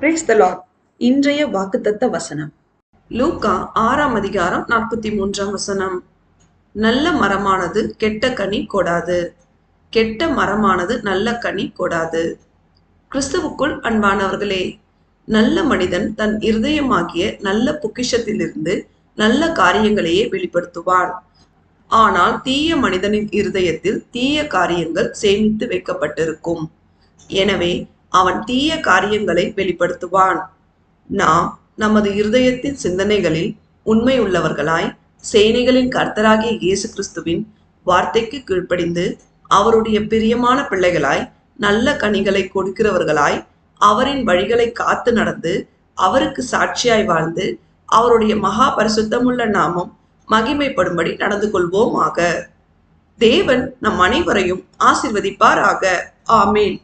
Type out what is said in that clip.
Brace த Lord இன்றைய வாக்குத்தத்த வசனம். லூக்கா ஆறாம் அதிகாரம் நாற்பத்தி மூன்றாம் வசனம். நல்ல மரமானது கெட்ட கனி கொடாது. கெட்ட மரமானது நல்ல கனி கொடாது. கிறிஸ்துவுக்குள் அன்பானவர்களே நல்ல மனிதன் தன் இருதயமாகிய நல்ல பொக்கிஷத்திலிருந்து நல்ல காரியங்களையே வெளிப்படுத்துவான் ஆனால் தீய மனிதனின் இருதயத்தில் தீய காரியங்கள் சேமித்து வைக்கப்பட்டிருக்கும். எனவே அவன் தீய காரியங்களை வெளிப்படுத்துவான். நாம் நமது இருதயத்தின் சிந்தனைகளில் உண்மை உள்ளவர்களாய் சேனைகளின் கர்த்தராகிய இயேசு கிறிஸ்துவின் வார்த்தைக்கு கீழ்ப்படிந்து அவருடைய பிரியமான பிள்ளைகளாய் நல்ல கனிகளை கொடுக்கிறவர்களாய் அவரின் வழிகளை காத்து நடந்து அவருக்கு சாட்சியாய் வாழ்ந்து அவருடைய மகா பரிசுத்தமுள்ள நாமம் மகிமைப்படும்படி நடந்து கொள்வோமாக. தேவன் நம் அனைவரையும் ஆசிர்வதிப்பாராக. ஆமேன்.